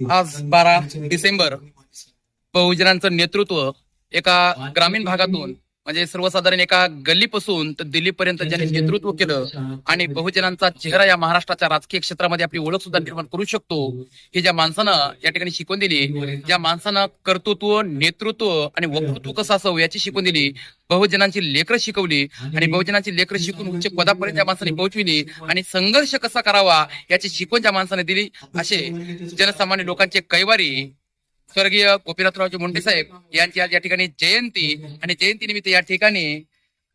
आज बारा डिसेंबर बहुजनांचं नेतृत्व एका ग्रामीण भागातून म्हणजे सर्वसाधारण एका गल्लीपासून तर दिल्लीपर्यंत ज्यांनी नेतृत्व केलं आणि बहुजनांचा चेहरा या महाराष्ट्राच्या राजकीय क्षेत्रामध्ये आपली ओळख सुद्धा निर्माण करू शकतो. हे. ज्या माणसानं या ठिकाणी शिकवून दिली ज्या माणसानं कर्तृत्व नेतृत्व आणि वक्तृत्व कसं असावं याची शिकवून दिली बहुजनांची लेकरं शिकवली आणि बहुजनांची लेकरं शिकून उच्च पदापर्यंत त्या माणसाने पोहोचविली आणि संघर्ष कसा करावा याची शिकवण ज्या माणसाने दिली असे जनसामान्य लोकांचे कैवारी स्वर्गीय गोपीनाथरावजी मुंडे साहेब यांची आज या ठिकाणी जयंती आणि जयंती निमित्त या ठिकाणी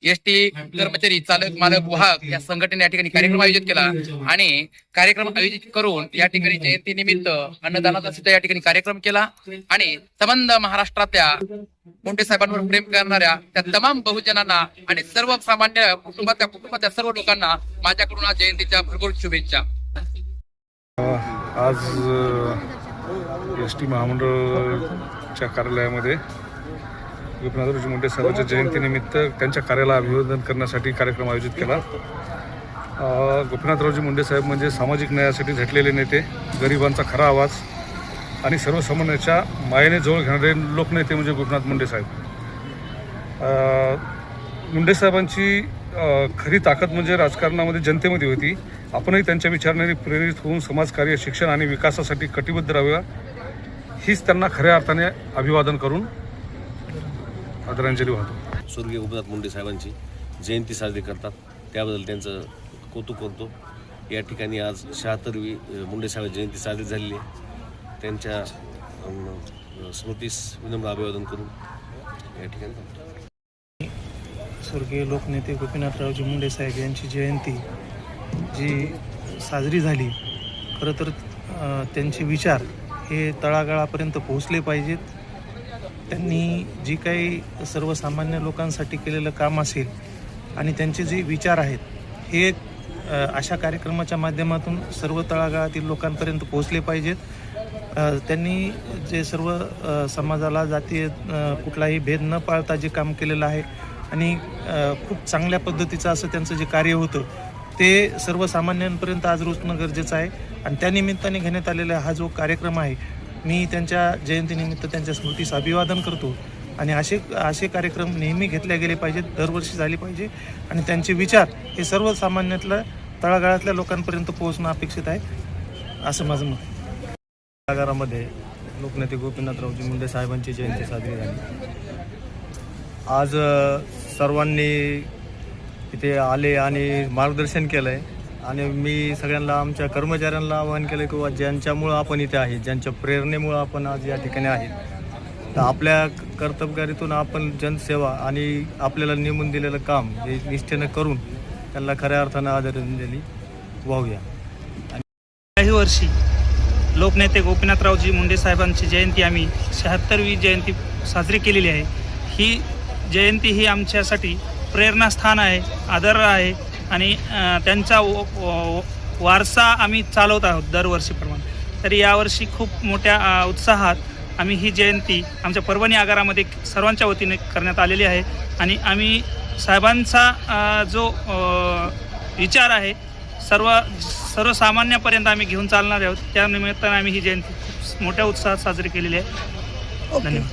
एसटी कर्मचारी चालक मालक वाहक या संघटनेने या ठिकाणी कार्यक्रम आयोजित केला. आणि कार्यक्रम आयोजित करून या ठिकाणी जयंती निमित्त अन्नदानाचा सुद्धा या ठिकाणी कार्यक्रम केला. आणि संबंध महाराष्ट्रातल्या मुंडे साहेबांवर प्रेम करणाऱ्या त्या तमाम बहुजनांना आणि सर्व सामान्य कुटुंबातल्या कुटुंबातल्या सर्व लोकांना माझ्याकडून आज जयंतीच्या भरपूर शुभेच्छा. आज एस टी महामंडळच्या कार्यालयामध्ये गोपीनाथरावजी मुंडे साहेबांच्या जयंतीनिमित्त त्यांच्या कार्याला अभिवादन करण्यासाठी कार्यक्रम आयोजित केला. गोपीनाथरावजी मुंडे साहेब म्हणजे सामाजिक न्यायासाठी झटलेले नेते गरिबांचा खरा आवाज आणि सर्वसामान्यांच्या मायेने जवळ घेणारे लोकनेते म्हणजे गोपीनाथ मुंडे साहेब. मुंडे साहेबांची खरी ताकद म्हणजे राजकारणामध्ये जनतेमध्ये होती. आपणही त्यांच्या विचाराने प्रेरित होऊन समाजकार्य शिक्षण आणि विकासासाठी कटिबद्ध राहाव्या हीच त्यांना खऱ्या अर्थाने अभिवादन करून आदरांजली वाहतो. स्वर्गीय गोपीनाथ मुंडे साहेबांची जयंती साजरी करतात. त्याबद्दल त्यांचं कौतुक करतो. या ठिकाणी आज शहात्तरवी मुंडे साहेब जयंती साजरी झालेली आहे. त्यांच्या स्मृतीस विनम्र अभिवादन करून या ठिकाणी स्वर्गीय लोकनेते गोपीनाथरावजी मुंडे साहेब यांची जयंती जी साजरी झाली खरं तर त्यांचे विचार हे तळागाळापर्यंत पोहोचले पाहिजेत. त्यांनी जी काही सर्वसामान्य लोकांसाठी केलेलं काम असेल आणि त्यांचे जे विचार आहेत हे अशा कार्यक्रमाच्या माध्यमातून सर्व तळागाळातील लोकांपर्यंत पोहोचले पाहिजेत. त्यांनी जे सर्व समाजाला जातीय कुठलाही भेद न पाळता जे काम केलेलं आहे आणि खूप चांगल्या पद्धतीचं असं त्यांचं जे कार्य होतं ते सर्वसामान्यांपर्यंत आज रोचणं गरजेचं आहे. आणि त्या निमित्ताने घेण्यात आलेला हा जो कार्यक्रम आहे मी त्यांच्या जयंतीनिमित्त त्यांच्या स्मृतीस अभिवादन करतो. आणि असे असे कार्यक्रम नेहमी घेतले गेले पाहिजेत दरवर्षी झाले पाहिजे. आणि त्यांचे विचार हे सर्वसामान्यातल्या तळागाळातल्या लोकांपर्यंत पोहोचणं अपेक्षित आहे. असं माझं मत. आगारामध्ये लोकनेते गोपीनाथरावजी मुंडे साहेबांची जयंती साजरी झाली. आज सर्वांनी इथे आले आणि मार्गदर्शन केलं आहे आणि मी सगळ्यांना आमच्या कर्मचाऱ्यांना आवाहन केलं की बा ज्यांच्यामुळं आपण इथे आहे ज्यांच्या प्रेरणेमुळं आपण आज या ठिकाणी आहे तर आपल्या कर्तबगारीतून आपण जनसेवा आणि आपल्याला नेमून दिलेलं काम हे निष्ठेनं करून त्यांना खऱ्या अर्थानं आदरांजली वाहूया. काही वर्षी लोकनेते गोपीनाथरावजी मुंडे साहेबांची जयंती आम्ही शहात्तरवी जयंती साजरी केलेली आहे. ही जयंती ही आमच्यासाठी प्रेरणास्थान आहे आदर आहे आणि त्यांचा वारसा आम्ही चालवत आहोत दरवर्षीप्रमाणे. तरी यावर्षी खूप मोठ्या उत्साहात आम्ही ही जयंती आमच्या परभणी आगारामध्ये सर्वांच्या वतीने करण्यात आलेली आहे आणि आम्ही साहेबांचा जो विचार आहे सर्व सर्वसामान्यापर्यंत आम्ही घेऊन चालणार आहोत. त्या निमित्ताने आम्ही ही जयंती खूप मोठ्या उत्साहात साजरी केलेली आहे. धन्यवाद.